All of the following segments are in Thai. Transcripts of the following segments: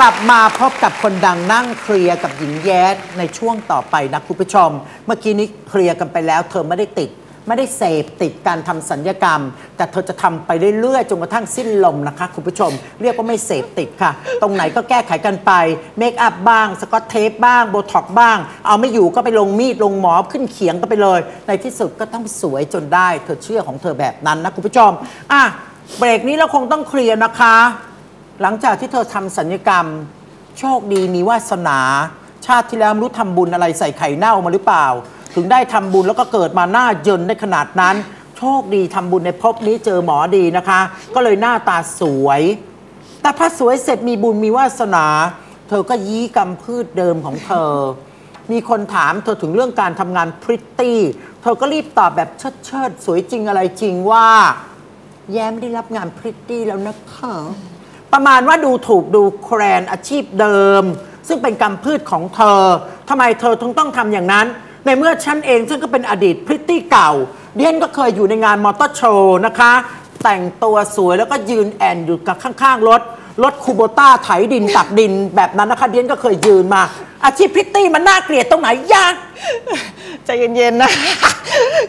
กลับมาพบกับคนดังนั่งเคลียร์กับหญิงแย้ในช่วงต่อไปนะคุณผู้ชม เมื่อกี้นี้เคลียร์กันไปแล้ว เธอไม่ได้ติด ไม่ได้เสพติดการทำสัญญกรรม แต่เธอจะทำไปเรื่อยๆจนกระทั่งสิ้นลมนะคะ คุณผู้ชม เรียกว่าไม่เสพติดค่ะ ตรงไหนก็แก้ไขกันไปเมคอัพบ้างสกอตเทปบ้างโบท็อกบ้าง เอาไม่อยู่ก็ไปลงมีดลงหมอขึ้นเขียงก็ไปเลย ในที่สุดก็ต้องสวยจนได้ เธอเชื่อของเธอแบบนั้นนะคุณผู้ชมอะเบรกนี้เราคงต้องเคลียร์นะคะ หลังจากที่เธอทำสัญญกรรม โชคดีมีวาสนา ชาติที่แล้วไม่รู้ทำบุญอะไรใส่ไข่เน่ามาหรือเปล่า ถึงได้ทำบุญแล้วก็เกิดมาหน้าเยินได้ขนาดนั้น โชคดีทำบุญในภพนี้เจอหมอดีนะคะ ก็เลยหน้าตาสวย แต่พอสวยเสร็จมีบุญมีวาสนา เธอก็ยี้กำพืชเดิมของเธอ มีคนถามเธอถึงเรื่องการทำงานพริตตี้เธอก็รีบตอบแบบเชิดเชิดสวยจริงอะไรจริงว่า แย้มได้รับงานพริตตี้แล้วนะคะ ประมาณว่าดูถูกดูแคลนอาชีพเดิม ซึ่งเป็นกรรมพืชของเธอทำไมเธอถึงต้องทำอย่างนั้น ในเมื่อฉันเองซึ่งก็เป็นอดีตพริตตี้เก่าเดียนก็เคยอยู่ในงานมอเตอร์โชว์นะคะ แต่งตัวสวยแล้วก็ยืนแอนอยู่กับข้างๆรถ รถคูโบต้าไถดินตักดินแบบนั้นนะคะเดียนก็เคยยืนมา อาชีพพิตตี้มันน่าเกลียดตรงไหนยะใจเย็นๆนะ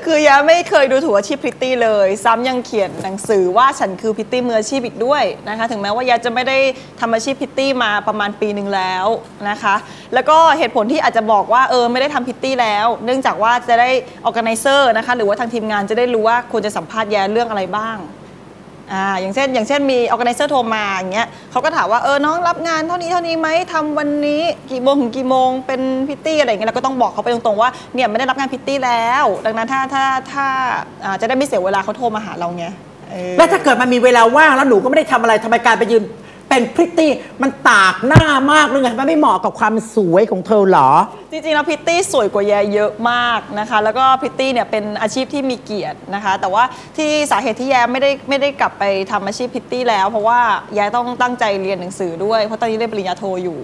คือยาไม่เคยดูถูกอาชีพพริตตี้เลย ซ้ำยังเขียนหนังสือว่าฉันคือพริตตี้มืออาชีพอีกด้วยนะคะ ถึงแม้ว่ายาจะไม่ได้ทำอาชีพพริตตี้มาประมาณปีหนึ่งแล้วนะคะ แล้วก็เหตุผลที่อาจจะบอกว่าเออไม่ได้ทำพริตตี้แล้ว เนื่องจากว่าจะได้ออแกไนเซอร์นะคะ หรือว่าทางทีมงานจะได้รู้ว่าควรจะสัมภาษณ์แยเรื่องอะไรบ้าง อ่าอย่างเช่น อย่างเช่นมีออแกไนเซอร์โทรมาอย่างเงี้ยเขาก็ถามว่าเออน้องรับงานเท่านี้เท่านี้ไหมทำวันนี้กี่โมงถึงกี่โมงเป็นพิตตี้อะไรอย่างเงี้ยเราก็ต้องบอกเขาไปตรงๆว่าเนี่ยไม่ได้รับงานพิตตี้แล้ว ดังนั้นถ้าถ้าถ้าอ่าจะได้ไม่เสียเวลาเขาโทรมาหาเราไงเออ แล้วถ้าเกิดมันมีเวลาว่างแล้วหนูก็ไม่ได้ทำอะไรทำไมการไปยืนเป็นพริตตี้มันตากหน้ามากเลยไงมันไม่เหมาะกับความสวยของเธอเหรอ จริงๆแล้วพิตตี้สวยกว่าแยเยอะมากนะคะ แล้วก็พิตตี้เนี่ยเป็นอาชีพที่มีเกียรตินะคะ แต่ว่าที่สาเหตุที่แยไม่ได้ไม่ได้กลับไปทำอาชีพพิตตี้แล้ว เพราะว่าแยต้องตั้งใจเรียนหนังสือด้วย เพราะตอนนี้เรียนปริญญาโทอยู่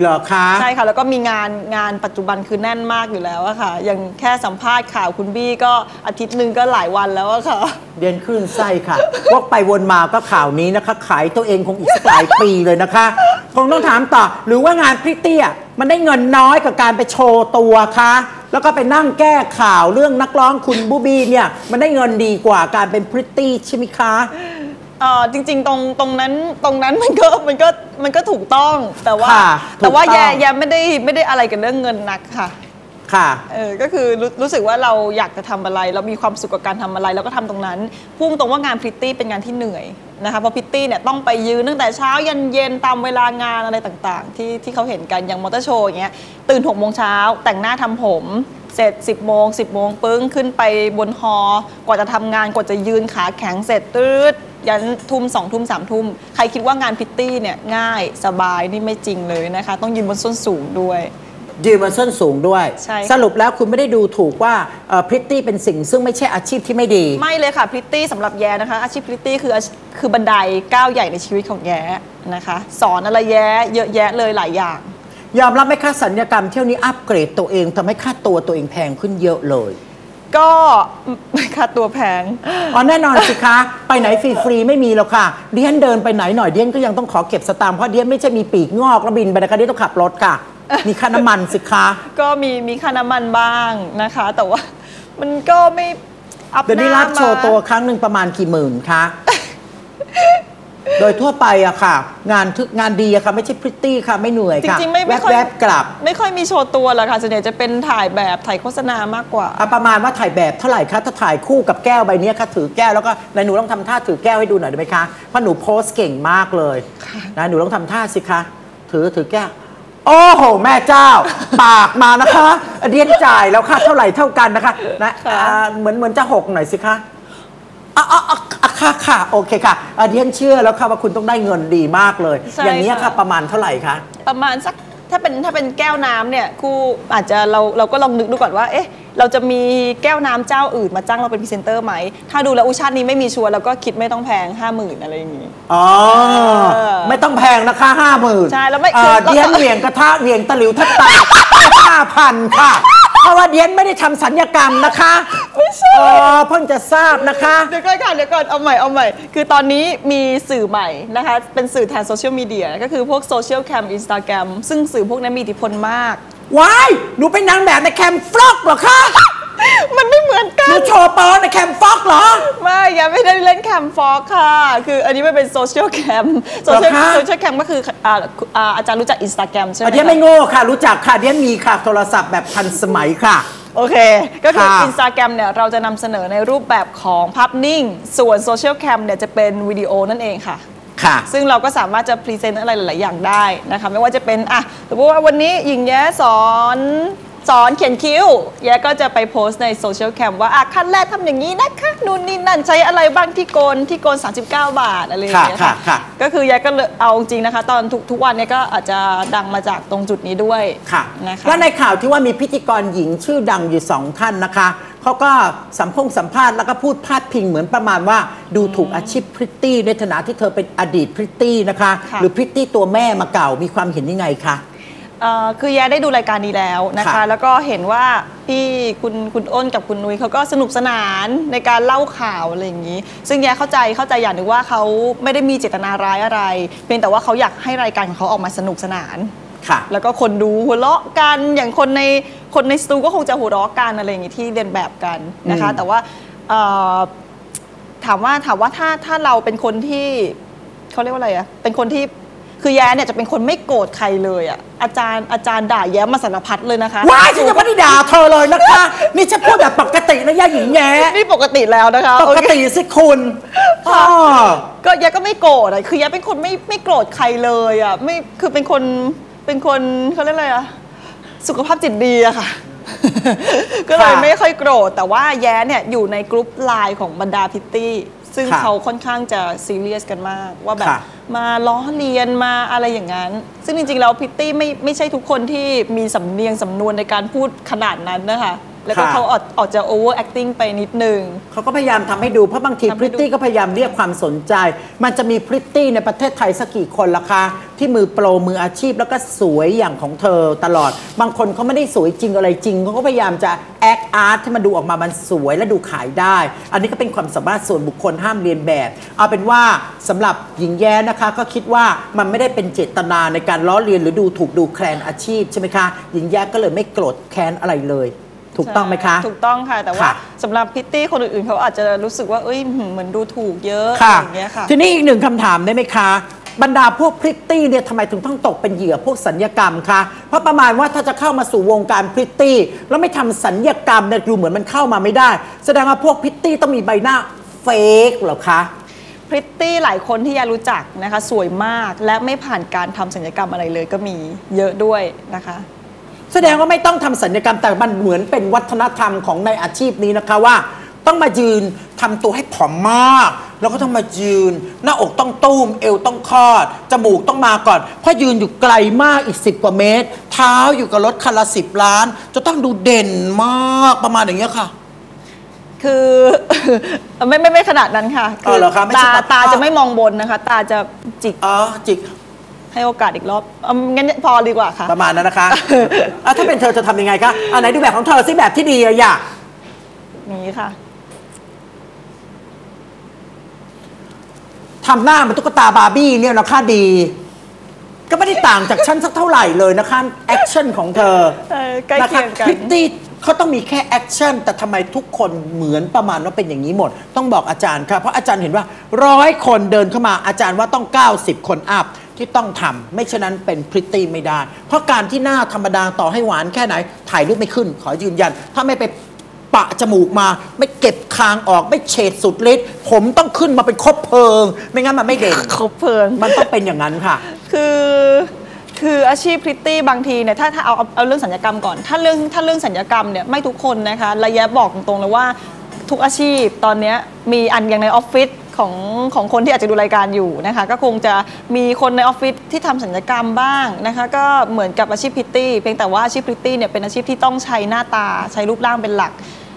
เหรอคะ ใช่ค่ะ แล้วก็มีงานงานปัจจุบันคือแน่นมากอยู่แล้วอะค่ะ อย่างแค่สัมภาษณ์ข่าวคุณบี้ก็อาทิตย์หนึ่งก็หลายวันแล้วอะค่ะ เรียนขึ้นไส้ค่ะ วกไปวนมาก็ข่าวนี้นะคะ ขายตัวเองคงอีกสักหลายปีเลยนะคะ คงต้องถามต่อ หรือว่างานพริตตี้อะ มันได้เงินน้อยกับการไปโชว์ตัวคะแล้วก็ไปนั่งแก้ข่าวเรื่องนักร้องคุณบูบี้เนี่ยมันได้เงินดีกว่าการเป็นพริตตี้ใช่ไหมคะเออจริงๆตรงตรงนั้นตรงนั้นมันก็มันก็มันก็ถูกต้องแต่ว่า ค่ะแต่ว่าถูกต้องแยแยไม่ได้ไม่ได้อะไรกับเรื่องเงินนักค่ะค่ะ เออก็คือรู้รู้สึกว่าเราอยากจะทำอะไร เรามีความสุขกับการทำอะไรเราก็ทำตรงนั้นพุ่งตรงว่างานพริตตี้เป็นงานที่เหนื่อย นะคะเพราะพิตตี้เนี่ยต้องไปยืนตั้งแต่เช้ายันเย็นตามเวลางานอะไรต่างๆ ที่ที่เขาเห็นกันอย่างมอเตอร์โชว์อย่างเงี้ยตื่น6กโมงเช้าแต่งหน้าทำผมเสร็จ 10บโมงสิบโมงปึ้งขึ้นไปบนฮอกว่าจะทำงานกว่าจะยืนขาแข็งเสร็จตืดยันทุ่มสองทุ่มสามทุ่ม ใครคิดว่างานพิตตี้เนี่ยง่ายสบายนี่ไม่จริงเลยนะคะ ต้องยืนบนส้นสูงด้วย ยืนบนส้นสูงด้วย ใช่ค่ะ สรุปแล้วคุณไม่ได้ดูถูกว่าพริตตี้เป็นสิ่งซึ่งไม่ใช่อาชีพที่ไม่ดี ไม่เลยค่ะพริตตี้สำหรับแย้นะคะ อาชีพพริตตี้คืออาชีคือบันไดก้าวใหญ่ในชีวิตของแย้นะคะ สอนอะไรแย้เยอะแยะเลยหลายอย่าง ยอมรับไหมคะสัญญกรรมเที่ยวนี้อัปเกรดตัวเองทำให้ค่าตัวตัวเองแพงขึ้นเยอะเลย ก็ค่าตัวแพง อ๋อแน่นอนสิคะ ไปไหนฟรีๆไม่มีหรอกค่ะเดียนเดินไปไหนหน่อยเดียนก็ยังต้องขอเก็บสตางค์เพราะเดียนไม่ใช่มีปีกงอกแล้วบินไปนะคะเดียนต้องขับรถค่ะ มีค่าน้ำมันสิคะก็มีมีค่าน้ำมันบ้างนะคะ แต่ว่ามันก็ไม่อัพเดี๋ยวนี้หน้ารับโชว์มาตัวครั้งหนึ่งประมาณกี่หมื่นคะ โดยทั่วไปอะค่ะ งานทึกงานดีอะค่ะ ไม่ใช่พริตตี้ค่ะ ไม่เหนื่อยจค่ะริงๆไม่ไม่ค่อยแวบๆกลับไม่ค่อยมีโชว์ตัวหรอกค่ะส่วนใหญ่จะเป็นถ่ายแบบถ่ายโฆษณามากกว่าอะประมาณว่าถ่ายแบบเท่าไหร่คะถ้าถ่ายคู่กับแก้วใบเนี้ยค่ะถือแก้วแล้วก็นายหนูต้องทำท่าถือแก้วให้ดูหน่อยได้ไหมคะเพราะหนูโพสต์เก่งมากเลยนะหนูต้องทำท่าสิคะถือถือแก้ว โอ้โห แม่เจ้า ปากมานะคะเรียนจ่ายแล้วค่ะเท่าไหร่เท่ากันนะคะนะค่ะอ่าเหมือนเหมือนจะหกหน่อยสิคะอะอะอะอะค่ะค่ะโอเคค่ะอะเรียนเชื่อแล้วค่ะว่าคุณต้องได้เงินดีมากเลย ใช่อย่างนี้ยค่ะ ค่ะ ประมาณเท่าไหร่คะ ประมาณสักถ้าเป็นถ้าเป็นแก้วน้ำเนี่ยครูอาจจะเราเราก็ลองนึกดูก่อนว่าเอ๊ะเราจะมีแก้วน้ำเจ้าอื่นมาจ้างเราเป็นพรีเซนเตอร์ไหม ถ้าดูแล้วอุชาตินี้ไม่มีชัวร์เราก็คิดไม่ต้องแพง 5 0,000 อะไรอย่างงี้ อ๋อ เออ ไม่ต้องแพงนะคะห้าหมื่นใช่แล้วไม่เอ่อคือเดียนเหวี่ยงกระทะเหวี่ยงตะหลิวทัดตาห้าพันค่ะ เพราะว่าเดียนไม่ได้ทำสัญญกรรมนะคะไม่ใช่อ๋อเพิ่งจะทราบนะคะ เดี๋ยวก่อนค่ะเดี๋ยวก่อนเอาใหม่เอาใหม่ คือตอนนี้มีสื่อใหม่นะคะ เป็นสื่อแทนโซเชียลมีเดียก็คือพวกโซเชียลแคมอินสตาแกรมซึ่งสื่อพวกนั้นมีอิทธิพลมาก ว้าย หนูเป็นนางแบบในแคมฟล็อกเหรอคะ มันไม่เหมือนกัหนูน โชว์โปอในแคมฟล็อกเหรอ ไม่ยังไม่ได้เล่นแคมฟอกค่ะ คืออันนี้มันเป็นโซเชียลแคมโซเชียลเหรอคะ โซเชียลแคมก็คืออ่าอ่าอาจารย์รู้จักอินสตาแกรมใช่ไหมอันนี้คะ ไม่โง่ค่ะ รู้จักค่ะเดียนมีค่ะโทรศัพท์แบบทันสมัยค่ะ โอเค ก็คือ ค่ะอินสตาแกรมเนี่ยเราจะนำเสนอในรูปแบบของภาพนิ่ง ส่วนโซเชียลแคมเนี่ยจะเป็นวิดีโอนั่นเองค่ะ ค่ะ ซึ่งเราก็สามารถจะพรีเซนต์อะไรหลาย ๆ อย่างได้นะคะ ไม่ว่าจะเป็น อะสมมติว่าวันนี้หญิงแย้สอน สอนเขียนคิ้วแย้ก็จะไปโพสต์ในโซเชียลแคมว่าอะขั้นแรกทำอย่างนี้นะคะนู่นนี่นั่นใช้อะไรบ้างที่โกนที่โกน 39 บาทอะไรอย่างเงี้ยค่ะค่ะ ก็คือแย้ก็เลยเอาจริงนะคะ ตอนทุกทุกวันเนี้ก็อาจจะดังมาจากตรงจุดนี้ด้วยค่ะนะคะและในข่าวที่ว่ามีพิธีกรหญิงชื่อดังอยู่สองท่านนะคะเขาก็สัมพงสัมภาษณ์แล้วก็พูดพาดพิงเหมือนประมาณว่า ดูถูกอาชีพพริตตี้ในฐานะที่เธอเป็นอดีตพริตตี้นะคะค่ะหรือพริตตี้ตัวแม่มาเก่ามีความเห็นยังไงคะ เอ่อคือแย้ได้ดูรายการนี้แล้วนะคะ ค่ะแล้วก็เห็นว่าพี่คุณคุณอ้นกับคุณนุ้ยเขาก็สนุกสนานในการเล่าข่าวอะไรอย่างนี้ ซึ่งแย้เข้าใจเข้าใจอย่างหนึ่งว่าเขาไม่ได้มีเจตนาร้ายอะไร เพียงแต่ว่าเขาอยากให้รายการของเขาออกมาสนุกสนาน ค่ะ แล้วก็คนดูหัวเราะกันอย่างคนในคนในสตูก็คงจะหัวเราะกันอะไรอย่างนี้ที่เรียนแบบกันนะคะ อืม แต่ว่าเอ่อถามว่าถามว่าถ้าถ้าเราเป็นคนที่เขาเรียกว่าอะไรอะเป็นคนที่ คือแย้เนี่ยจะเป็นคนไม่โกรธใครเลยอะอาจารย์อาจารย์ด่าแย้มาสารพัดเลยนะคะว้ายฉันยังไม่ได้ด่าเธอเลยนะคะ นี่ฉันพูดแบบปกตินะย่าหญิงแย้นี่ปกติแล้วนะคะปกติโอเคสิคุณอ๋อก็แย้ก็ไม่โกรธอะคือแย้เป็นคนไม่ไม่โกรธใครเลยอะไม่คือเป็นคนเป็นคนเขาเรียกอะไรอะสุขภาพจิตดีอะค่ะก็เลยไม่ค่อยโกรธแต่ว่าแย้เนี่ยอยู่ในกรุ๊ปไลน์ของบรรดาพิตตี้ ซึ่งค่ะเขาค่อนข้างจะซีเรียสกันมากว่าแบบค่ะ มาล้อเลียนมาอะไรอย่างนั้น ซึ่งจริงๆแล้วพิตตี้ไม่ไม่ใช่ทุกคนที่มีสำเนียงสำนวนในการพูดขนาดนั้นนะคะ แล้วก็ค่ะ เขาออกออกจะ over acting ไปนิดนึง เขาก็พยายามทำให้ดู เพราะบางทีทำพให้ริตดู ตี้ก็พยายามเรียกความสนใจ มันจะมีพริตตี้ในประเทศไทยสักกี่คนล่ะคะ ที่มือโปรมืออาชีพแล้วก็สวยอย่างของเธอตลอด บางคนเขาไม่ได้สวยจริงอะไรจริงเขาก็พยายามจะแอคอาร์ตให้มันดูออกมามันสวยและดูขายได้ อันนี้ก็เป็นความสามารถส่วนบุคคลห้ามเรียนแบบ เอาเป็นว่าสำหรับหญิงแย้นะคะ ก็คิดว่ามันไม่ได้เป็นเจตนาในการล้อเลียนหรือดูถูกดูแคลนอาชีพใช่ไหมคะหญิงแย้ก็เลยไม่โกรธแค้นอะไรเลย ถูกต้องไหมคะ ถูกต้องค่ะ แต่ว่าค่ะ สำหรับพิตตี้คนอื่นๆเขาอาจจะรู้สึกว่าเอ้ยหืมเหมือนดูถูกเยอะอะค่ะไรอย่างเงี้ยค่ะ ทีนี้อีกหนึ่งคำถามได้ไหมคะ บรรดาพวกพริตตี้เนี่ยทำไมถึงต้องตกเป็นเหยื่อพวกสัญญกรรมคะเพราะประมาณว่าถ้าจะเข้ามาสู่วงการพริตตี้ แล้วไม่ทำสัญญกรรมเนี่ยดูเหมือนมันเข้ามาไม่ได้ แสดงว่าพวกพริตตี้ต้องมีใบหน้าเฟกเหรอคะ พริตตี้หลายคนที่ยารู้จักนะคะ สวยมากและไม่ผ่านการทำศัลยกรรมอะไรเลยก็มีเยอะด้วยนะคะ แสดงว่าไม่ต้องทำสัญญกรรมแต่มันเหมือนเป็นวัฒนธรรมของในอาชีพนี้นะคะว่า ต้องมายืนทำตัวให้ผอมมาก แล้วก็ต้องมายืน หน้าอกต้องตุ้ม เอวต้องคลอด จมูกต้องมาก่อน เพราะยืนอยู่ไกลมากอีก 10 กว่าเมตร เท้าอยู่กับรถคันละสิบล้าน จะต้องดูเด่นมากประมาณอย่างเงี้ยค่ะ คือไม่ไม่ไม่ขนาดนั้นค่ะอ๋อเหรอคะไม่ใช่ตาแบบตาจะไม่มองบนนะคะ ตาจะจิกอ๋อจิก ให้โอกาสอีกรอบเอางั้นพอดีกว่าค่ะ ประมาณนั้นนะคะอะถ้าเป็นเธอจะทำยังไงคะอันไหนดูแบบของเธอสิแบบที่ดีอะอยากนี้ค่ะ ทำหน้าเหมันตุ๊กตาบาร์บี้เนี่ยนะคะดี ก็ไม่ได้ต่างจากฉันสักเท่าไหร่เลยนะคะแอคชั่นของเธอเออใกล้เคียงกัน พริตตี้เขาต้องมีแค่แอคชั่นแต่ทำไมทุกคนเหมือนประมาณว่าเป็นอย่างนี้หมด ต้องบอกอาจารย์ครับเพราะอาจารย์เห็นว่าร้อยคนเดินเข้ามาอาจารย์ว่าต้อง 90 คนอัพ ที่ต้องทำไม่ฉะนั้นเป็นพริตตี้ไม่ได้ เพราะการที่หน้าธรรมดาต่อให้หวานแค่ไหน ถ่ายรูปไม่ขึ้น ขอยืนยัน ถ้าไม่ไปปะจมูกมา ไม่เก็บคางออก ไม่เฉดสุดฤทธิ์ผมต้องขึ้นมาเป็นคบเพลิง ไม่งั้นมันไม่เด่นครบเพลิง มันต้องเป็นอย่างนั้นค่ะ คือคืออาชีพพริตตี้บางทีเนี่ยถ้าถ้าเอาเอาเอาเรื่องสัญญกรรมก่อน ถ้าเรื่องถ้าเรื่องสัญญกรรมเนี่ยไม่ทุกคนนะคะระยะบอกตรงๆเลยว่าทุกอาชีพตอนเนี้ยมีอันอย่างในออฟฟิศ ของของคนที่อาจจะดูรายการอยู่นะคะ ก็คงจะมีคนในออฟฟิศที่ทำสัญญกรรมบ้างนะคะ ก็เหมือนกับอาชีพพิตตี้เพียงแต่ว่าอาชีพพิตตี้เนี่ยเป็นอาชีพที่ต้องใช้หน้าตาใช้รูปร่างเป็นหลัก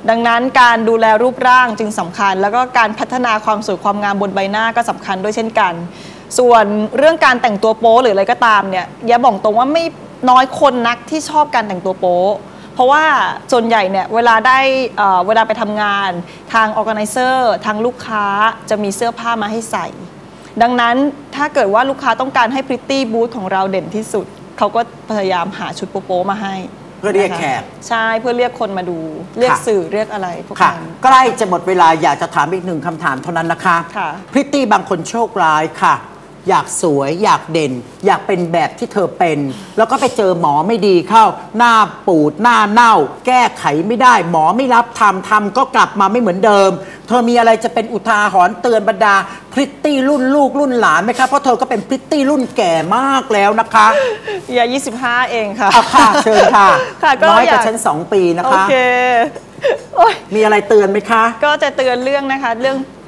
ดังนั้นการดูแลรูปร่างจึงสำคัญ แล้วก็การพัฒนาความสวยความงามบนใบหน้าก็สำคัญด้วยเช่นกัน ส่วนเรื่องการแต่งตัวโป๊หรืออะไรก็ตามเนี่ยอย่าบอกตรงว่าไม่น้อยคนนักที่ชอบการแต่งตัวโป๊ ราะว่าส่วนใหญ่เนี่ยเวลาได้เอ่อเวลาไปทำงานทาง organizer ทางลูกค้าจะมีเสื้อผ้ามาให้ใส่ ดังนั้นถ้าเกิดว่าลูกค้าต้องการให้พริตตี้บูธของเราเด่นที่สุด เขาก็พยายามหาชุดโป๊ะๆมาให้เพื่อเรียกนะคะแขกใช่เพื่อเรียกคนมาดู เรียกค่ะสื่อเรียกอะไรพวกค่ะนั้นใกล้จะหมดเวลาอยากจะถามอีกหนึ่งคำถามเท่านั้นนะคะค่ะพริตตี้บางคนโชคร้ายค่ะ อยากสวย อยากเด่น อยากเป็นแบบที่เธอเป็น แล้วก็ไปเจอหมอไม่ดีเข้า หน้าปูดหน้าเน่า แก้ไขไม่ได้ หมอไม่รับทำทำก็กลับมาไม่เหมือนเดิม เธอมีอะไรจะเป็นอุทาหรณ์เตือนบรรดาพริตตี้รุ่นลูกรุ่นหลานไหมคะเพราะเธอก็เป็นพริตตี้รุ่นแก่มากแล้วนะคะอย่า25 เองค่ะเอาค่ะเชิญค่ะค่ะก็น้อยกว่าอยากฉันสองปีนะโอคะเคโอ๊ยมีอะไรเตือนไหมคะ ก็จะเตือนเรื่องนะคะ เรื่องอ่า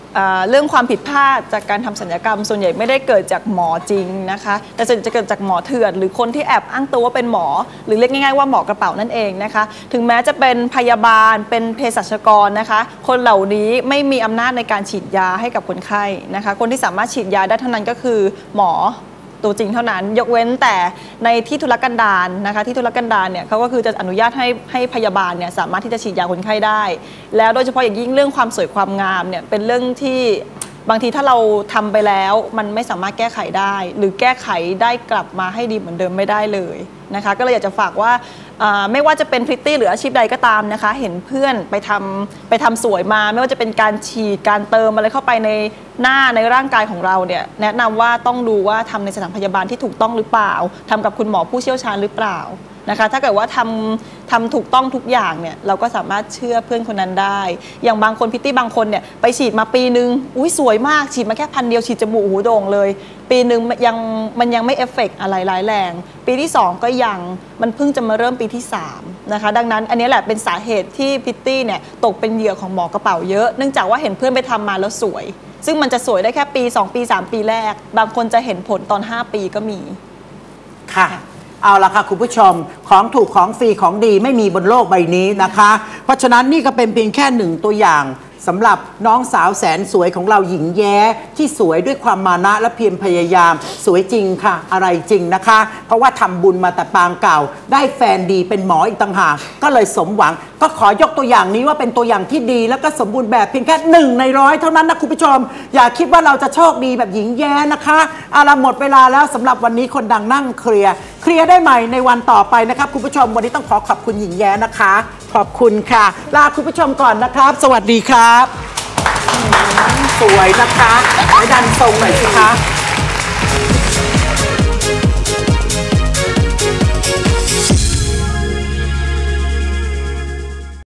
เรื่องความผิดพลาดจากการทำสัญญกรรม ส่วนใหญ่ไม่ได้เกิดจากหมอจริงนะคะ แต่ส่วนใหญ่จะเกิดจากหมอเถื่อน หรือคนที่แอบอ้างตัวว่าเป็นหมอ หรือเรียกง่ายๆว่าหมอกระเป๋านั่นเองนะคะ ถึงแม้จะเป็นพยาบาลเป็นเภสัชกรนะคะ คนเหล่านี้ไม่มีอำนาจในการฉีดยาให้กับคนไข้นะคะ คนที่สามารถฉีดยาได้เท่านั้นก็คือหมอ ตัวจริงเท่านั้น ยกเว้นแต่ในที่ธุรกันดารนะคะที่ธุรกันดารเนี่ยเขาก็คือจะอนุญาตให้ให้พยาบาลเนี่ยสามารถที่จะฉีดยาคนไข้ได้ แล้วโดยเฉพาะอย่างยิ่งเรื่องความสวยความงามเนี่ยเป็นเรื่องที่ บางทีถ้าเราทำไปแล้วมันไม่สามารถแก้ไขได้ หรือแก้ไขได้กลับมาให้ดีเหมือนเดิมไม่ได้เลยนะคะ ก็เลยอยากจะฝากว่าอ่าไม่ว่าจะเป็นพริตตี้หรืออาชีพใดก็ตามนะคะ เห็นเพื่อนไปทำไปทำสวยมา ไม่ว่าจะเป็นการฉีดการเติมอะไรเข้าไปในหน้าในร่างกายของเราเนี่ยแนะนำว่าต้องดูว่าทำในสถานพยาบาลที่ถูกต้องหรือเปล่าทำกับคุณหมอผู้เชี่ยวชาญหรือเปล่า นะคะ ถ้าเกิดว่าทำทำถูกต้องทุกอย่างเนี่ยเราก็สามารถเชื่อเพื่อนคนนั้นได้ อย่างบางคนพิตตี้บางคนเนี่ยไปฉีดมาปีนึงอุ้ยสวยมากฉีดมาแค่พันเดียวฉีดจมูกหูโด่งเลย ปีหนึ่งยังมันยังไม่เอฟเฟกต์อะไรร้ายแรง ปีที่ 2 ก็ยังมันเพิ่งจะมาเริ่มปีที่3นะคะดังนั้นอันนี้แหละเป็นสาเหตุที่พิตตี้เนี่ยตกเป็นเหยื่อของหมอกระเป๋าเยอะเนื่องจากว่าเห็นเพื่อนไปทำมาแล้วสวย ซึ่งมันจะสวยได้แค่ปี 2 ปี 3 ปีแรก บางคนจะเห็นผลตอน 5 ปีก็มีค่ะ เอาละค่ะคุณผู้ชมของถูกของฟรีของดีไม่มีบนโลกใบนี้นะคะ เพราะฉะนั้นนี่ก็เป็นเพียงแค่หนึ่งตัวอย่างสำหรับน้องสาวแสนสวยของเราหญิงแย้ ที่สวยด้วยความมานะและเพียรพยายาม สวยจริงค่ะ อะไรจริงนะคะ เพราะว่าทำบุญมาแต่ปางเก่า ได้แฟนดีเป็นหมออีกต่างหากก็เลยสมหวัง ก็ขอยกตัวอย่างนี้ว่าเป็นตัวอย่างที่ดี แล้วก็สมบูรณ์แบบเพียงแค่หนึ่งในร้อยเท่านั้นนะคุณผู้ชม อย่าคิดว่าเราจะโชคดีแบบหญิงแย้นะคะเอาละหมดเวลาแล้วสำหรับวันนี้คนดังนั่งเคลียร์ เคลียร์ได้ใหม่ในวันต่อไปนะครับ คุณผู้ชมวันนี้ต้องขอขอบคุณหญิงแย้นะคะ ขอบคุณค่ะ ลาคุณผู้ชมก่อนนะครับ สวัสดีครับ สวยนะคะไม่ดันทรงหน่อยสิคะ